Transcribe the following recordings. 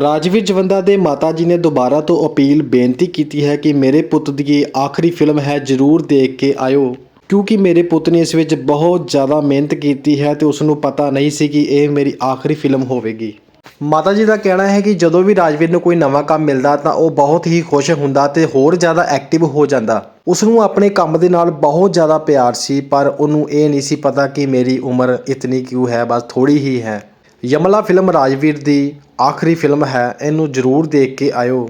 ਰਾਜਵੀਰ ਜਵੰਦਾ ਦੇ ਮਾਤਾ ਜੀ ਨੇ ਦੁਬਾਰਾ ਤੋਂ ਅਪੀਲ ਬੇਨਤੀ ਕੀਤੀ ਹੈ ਕਿ ਮੇਰੇ ਪੁੱਤ ਦੀ ਆਖਰੀ ਫਿਲਮ ਹੈ ਜਰੂਰ ਦੇਖ ਕੇ ਆਇਓ। ਕਿਉਂਕਿ ਮੇਰੇ ਪੁੱਤ ਨੇ ਇਸ ਵਿੱਚ ਬਹੁਤ ਜ਼ਿਆਦਾ ਮਿਹਨਤ ਕੀਤੀ ਹੈ ਤੇ ਉਸ ਨੂੰ ਪਤਾ ਨਹੀਂ ਸੀ ਕਿ ਇਹ ਮੇਰੀ ਆਖਰੀ ਫਿਲਮ ਹੋਵੇਗੀ। ਮਾਤਾ ਜੀ ਦਾ ਕਹਿਣਾ ਹੈ ਕਿ ਜਦੋਂ ਵੀ ਰਾਜਵੀਰ ਨੂੰ ਕੋਈ ਨਵਾਂ ਕੰਮ ਮਿਲਦਾ ਤਾਂ ਉਹ ਬਹੁਤ ਹੀ ਖੁਸ਼ ਹੁੰਦਾ ਤੇ ਹੋਰ ਜ਼ਿਆਦਾ ਐਕਟਿਵ ਹੋ ਜਾਂਦਾ। ਉਸ ਨੂੰ ਆਪਣੇ ਕੰਮ ਦੇ ਨਾਲ ਬਹੁਤ ਜ਼ਿਆਦਾ ਪਿਆਰ ਸੀ, ਪਰ ਉਹਨੂੰ ਇਹ ਨਹੀਂ ਸੀ ਪਤਾ ਕਿ ਮੇਰੀ ਉਮਰ ਇਤਨੀ ਕਿਉਂ ਹੈ, ਬਸ ਥੋੜੀ ਹੀ ਹੈ। ਯਮਲਾ ਫਿਲਮ ਰਾਜਵੀਰ ਦੀ ਆਖਰੀ ਫਿਲਮ ਹੈ ਇਹਨੂੰ ਜ਼ਰੂਰ ਦੇਖ ਕੇ ਆਇਓ।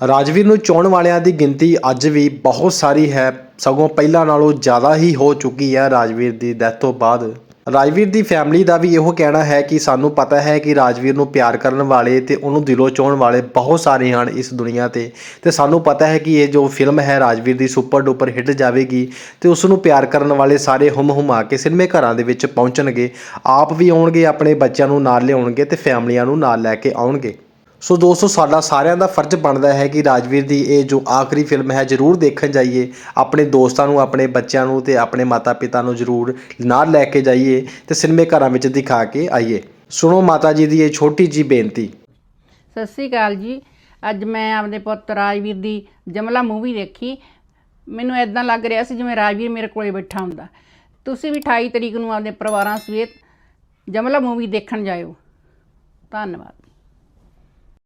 ਰਾਜਵੀਰ ਨੂੰ ਚੋਣ ਵਾਲਿਆਂ ਦੀ ਗਿਣਤੀ ਅੱਜ ਵੀ ਬਹੁਤ ਸਾਰੀ ਹੈ। ਸਗੋਂ ਪਹਿਲਾਂ ਨਾਲੋਂ ਜ਼ਿਆਦਾ ਹੀ ਹੋ ਚੁੱਕੀ ਹੈ ਰਾਜਵੀਰ ਦੀ ਡੈਥ ਤੋਂ ਬਾਅਦ। ਰਾਜਵੀਰ ਦੀ ਫੈਮਿਲੀ ਦਾ ਵੀ ਇਹੋ ਕਹਿਣਾ ਹੈ ਕਿ ਸਾਨੂੰ ਪਤਾ ਹੈ ਕਿ ਰਾਜਵੀਰ ਨੂੰ ਪਿਆਰ ਕਰਨ ਵਾਲੇ ਤੇ ਉਹਨੂੰ ਦਿਲੋਂ ਚਾਹਣ ਵਾਲੇ ਬਹੁਤ ਸਾਰੇ ਹਨ ਇਸ ਦੁਨੀਆ ਤੇ। ਤੇ ਸਾਨੂੰ ਪਤਾ ਹੈ ਕਿ ਇਹ ਜੋ ਫਿਲਮ ਹੈ ਰਾਜਵੀਰ ਦੀ ਸੁਪਰ ਡੁਪਰ ਹਿੱਟ ਜਾਵੇਗੀ ਤੇ ਉਸ ਨੂੰ ਪਿਆਰ ਕਰਨ ਵਾਲੇ ਸਾਰੇ ਹੁਮ ਹੁਮਾ ਕੇ ਸਿਨੇਮੇ ਘਰਾਂ ਦੇ ਵਿੱਚ ਪਹੁੰਚਣਗੇ। ਆਪ ਵੀ ਆਉਣਗੇ, ਆਪਣੇ ਬੱਚਿਆਂ ਨੂੰ ਨਾਲ ਲਿਆਉਣਗੇ ਤੇ ਫੈਮਲੀਆਂ ਨੂੰ ਨਾਲ ਲੈ ਕੇ ਆਉਣਗੇ। ਸੋ ਦੋਸਤੋ, ਸਾਡਾ ਸਾਰਿਆਂ ਦਾ ਫਰਜ਼ ਬਣਦਾ ਹੈ ਕਿ ਰਾਜਵੀਰ ਦੀ ਇਹ ਜੋ ਆਖਰੀ ਫਿਲਮ ਹੈ, ਜਰੂਰ ਦੇਖਣ ਜਾਈਏ। ਆਪਣੇ ਦੋਸਤਾਂ ਨੂੰ, ਆਪਣੇ ਬੱਚਿਆਂ ਨੂੰ ਤੇ ਆਪਣੇ ਮਾਤਾ-ਪਿਤਾ ਨੂੰ ਜਰੂਰ ਨਾਲ ਲੈ ਕੇ ਜਾਈਏ ਤੇ ਸਿਨੇਮੇ ਘਰਾਂ ਵਿੱਚ ਦਿਖਾ ਕੇ ਆਈਏ। ਸੁਣੋ ਮਾਤਾ ਜੀ ਦੀ ਇਹ ਛੋਟੀ ਜੀ ਬੇਨਤੀ। ਸਤਿ ਸ੍ਰੀ ਅਕਾਲ ਜੀ। ਅੱਜ ਮੈਂ ਆਪਦੇ ਪੁੱਤ ਰਾਜਵੀਰ ਦੀ ਜਮਲਾ ਮੂਵੀ ਦੇਖੀ। ਮੈਨੂੰ ਐਦਾਂ ਲੱਗ ਰਿਹਾ ਸੀ ਜਿਵੇਂ ਰਾਜਵੀਰ ਮੇਰੇ ਕੋਲੇ ਬੈਠਾ ਹੁੰਦਾ। ਤੁਸੀਂ ਵੀ 28 ਤਰੀਕ ਨੂੰ ਆਪਣੇ ਪਰਿਵਾਰਾਂ ਸਮੇਤ ਜਮਲਾ ਮੂਵੀ ਦੇਖਣ ਜਾਇਓ। ਧੰਨਵਾਦ।